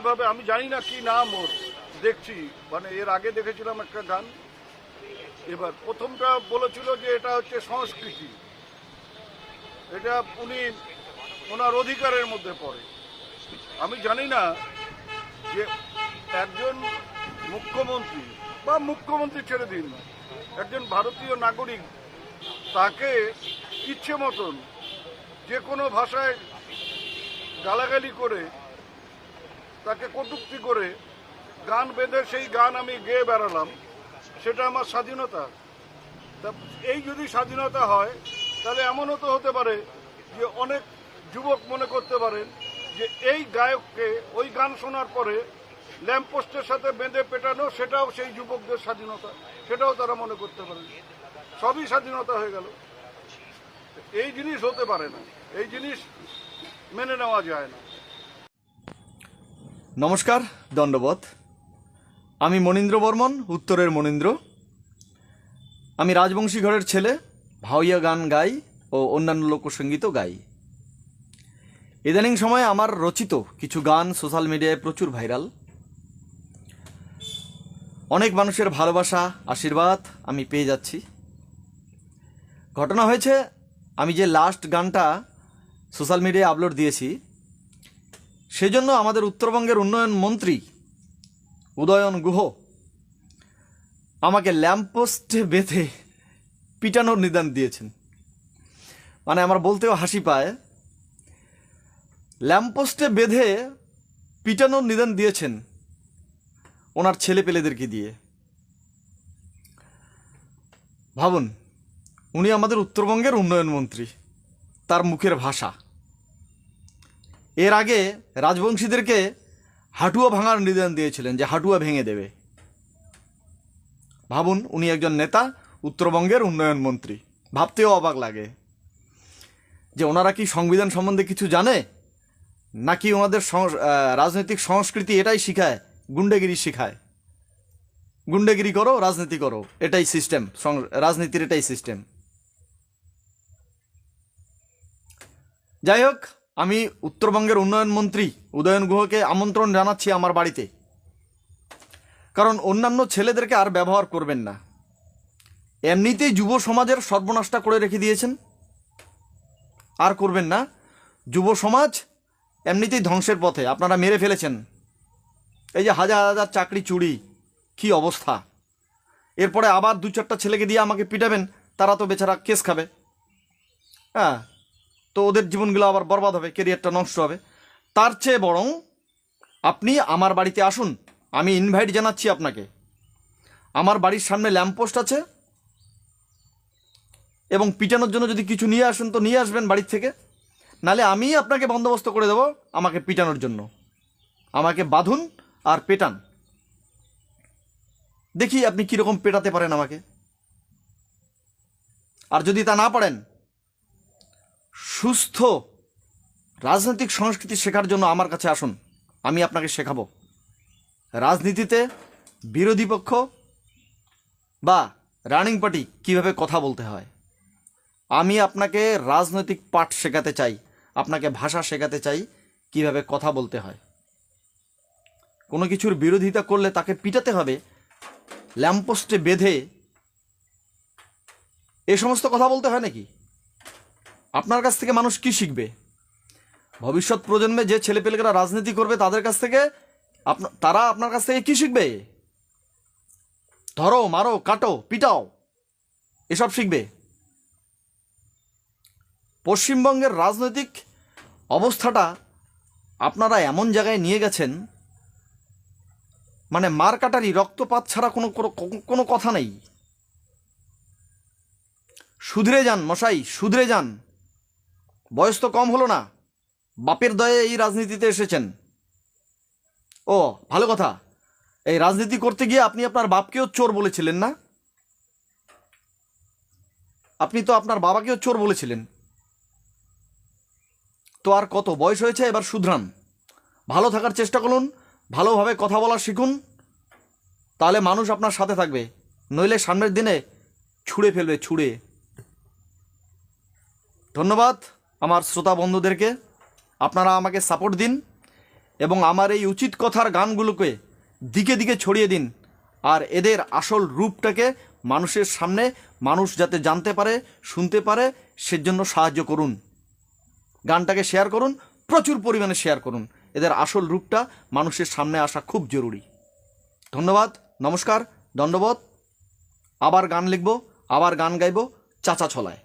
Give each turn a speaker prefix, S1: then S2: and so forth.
S1: যেভাবে আমি জানি না কি নাম ওর, দেখছি। মানে এর আগে দেখেছিলাম একটা গান। এবার প্রথমটা বলেছিল যে এটা হচ্ছে সংস্কৃতি। এটা উনি ওনার অধিকারের মধ্যে পড়ে। আমি জানি না যে একজন মুখ্যমন্ত্রী বা মুখ্যমন্ত্রী ছেড়ে দিন একজন ভারতীয় নাগরিক তাকে ইচ্ছে মতন যে কোনো ভাষায় গালাগালি করে তাকে কটুক্তি করে গান বেঁধে সেই গান আমি গেয়ে বেড়ালাম। সেটা আমার স্বাধীনতা। তা এই যদি স্বাধীনতা হয়, তাহলে এমনও তো হতে পারে যে অনেক যুবক মনে করতে পারেন যে এই গায়ককে ওই গান শোনার পরে ল্যাম্পপোস্টের সাথে বেঁধে পেটানো, সেটাও সেই যুবকদের স্বাধীনতা। সেটাও তারা মনে করতে পারেন। সবই স্বাধীনতা হয়ে গেল। এই জিনিস হতে পারে না। এই জিনিস মেনে নেওয়া যায় না।
S2: নমস্কার দণ্ডবত আমি মনীন্দ্র বর্মন, উত্তরের মনীন্দ্র। আমি রাজবংশী ঘরের ছেলে, ভাওইয়া গান গাই ও অন্যান্য লোকসঙ্গীতও গাই। ইদানিং সময়ে আমার রচিত কিছু গান সোশ্যাল মিডিয়ায় প্রচুর ভাইরাল। অনেক মানুষের ভালোবাসা, আশীর্বাদ আমি পেয়ে যাচ্ছি। ঘটনা হয়েছে, আমি যে লাস্ট গানটা সোশ্যাল মিডিয়ায় আপলোড দিয়েছি সেজন্য আমাদের উত্তরবঙ্গের উন্নয়ন মন্ত্রী উদয়ন গুহ আমাকে ল্যাম্পপোস্টে বেঁধে পিটানোর নিদান দিয়েছেন। মানে আমার বলতেও হাসি পায়। ল্যাম্পপোস্টে বেঁধে পিটানোর নিদান দিয়েছেন ওনার ছেলে পেলেদেরকে দিয়ে। ভাবুন, উনি আমাদের উত্তরবঙ্গের উন্নয়ন মন্ত্রী, তার মুখের ভাষা। এর আগে রাজবংশীদেরকে হাঁটুয়া ভাঙার নিদান দিয়েছিলেন যে হাঁটুয়া ভেঙে দেবে। ভাবুন, উনি একজন নেতা, উত্তরবঙ্গের উন্নয়ন মন্ত্রী। ভাবতেও অবাক লাগে যে ওনারা কি সংবিধান সম্বন্ধে কিছু জানে? নাকি ওনাদের রাজনৈতিক সংস্কৃতি এটাই শিখায়, গুন্ডেগিরি শিখায়? গুন্ডেগিরি করো, রাজনীতি করো, এটাই সিস্টেম রাজনীতির এটাই সিস্টেম যাই হোক আমি উত্তরবঙ্গের উন্নয়ন মন্ত্রী উদয়ন গুহকে আমন্ত্রণ জানাচ্ছি আমার বাড়িতে। কারণ অন্যান্য ছেলেদেরকে আর ব্যবহার করবেন না। এমনিতেই যুব সমাজের সর্বনাশটা করে রেখে দিয়েছেন। আর করবেন না। যুব সমাজ এমনিতেই ধ্বংসের পথে। আপনারা মেরে ফেলেছেন। এই যে হাজার হাজার চাকরি চুরি, কি অবস্থা। এরপরে আবার দু চারটা ছেলেকে দিয়ে আমাকে পিটাবেন, তারা তো বেচারা কেস খাবে। হ্যাঁ তো ওদের জীবনগুলো আবার বরবাদ হবে কেরিয়ারটা নষ্ট হবে। তার চেয়ে বরং আপনি আমার বাড়িতে আসুন, আমি ইনভাইট জানাচ্ছি আপনাকে। আমার বাড়ির সামনে ল্যাম্পপোস্ট আছে এবং পিটানোর জন্য যদি কিছু নিয়ে আসুন তো নিয়ে আসবেন বাড়ির থেকে। নালে আমি আপনাকে বন্দোবস্ত করে দেবো আমাকে পিটানোর জন্য। আমাকে বাঁধুন আর পেটান। দেখি আপনি কীরকম পেটাতে পারেন আমাকে। আর যদি তা না পারেন সুস্থ রাজনৈতিক সংস্কৃতি শেখার জন্য আমার কাছে আসুন। আমি আপনাকে শেখাবো। রাজনীতিতে বিরোধী পক্ষ বা রানিং পার্টি কীভাবে কথা বলতে হয়? আমি আপনাকে রাজনৈতিক পাঠ শেখাতে চাই, আপনাকে ভাষা শেখাতে চাই, কীভাবে কথা বলতে হয়। কোনো কিছুর বিরোধিতা করলে তাকে পিটাতে হবে ল্যাম্পোস্টে বেঁধে এ সমস্ত কথা বলতে হয় নাকি? আপনার কাছ থেকে মানুষ কি শিখবে? ভবিষ্যৎ প্রজন্মে যে ছেলেপেলেরা রাজনীতি করবে তাদের কাছ থেকে তারা আপনার কাছ থেকে কি শিখবে? ধরো, মারো, কাটো, পিটাও, এসব শিখবে। পশ্চিমবঙ্গের রাজনৈতিক অবস্থাটা আপনারা এমন জায়গায় নিয়ে গেছেন মানে মার কাটারি, রক্তপাত ছাড়া কোনো, কোনো- কোনো কথা নেই। সুধরে যান মশাই, সুধরে যান। বয়স তো কম হলো না। বাপের দয়ে এই রাজনীতিতে এসেছেন। ও, ভালো কথা। এই রাজনীতি করতে গিয়ে আপনি আপনার বাপকেও চোর বলেছিলেন না? আপনি তো আপনার বাবাকেও চোর বলেছিলেন। তো আর কত বয়স হয়েছে এবার শুধরান। ভালো থাকার চেষ্টা করুন, ভালোভাবে কথা বলা শিখুন। তাহলে মানুষ আপনার সাথে থাকবে। নইলে সামনের দিনে ছুঁড়ে ফেলবে, ছুঁড়ে। ধন্যবাদ। আমার শ্রোতা বন্ধুদেরকে, আপনারা আমাকে সাপোর্ট দিন এবং আমার এই উচিত কথার গানগুলোকে দিকে দিকে ছড়িয়ে দিন আর এদের আসল রূপটাকে মানুষের সামনে মানুষ যাতে জানতে পারে, শুনতে পারে, সেজন্য সাহায্য করুন। গানটাকে শেয়ার করুন, প্রচুর পরিমাণে শেয়ার করুন। এদের আসল রূপটা মানুষের সামনে আসা খুব জরুরি। ধন্যবাদ, নমস্কার, দণ্ডবোধ। আবার গান লিখব, আবার গান গাইব, চাচা ছলায়।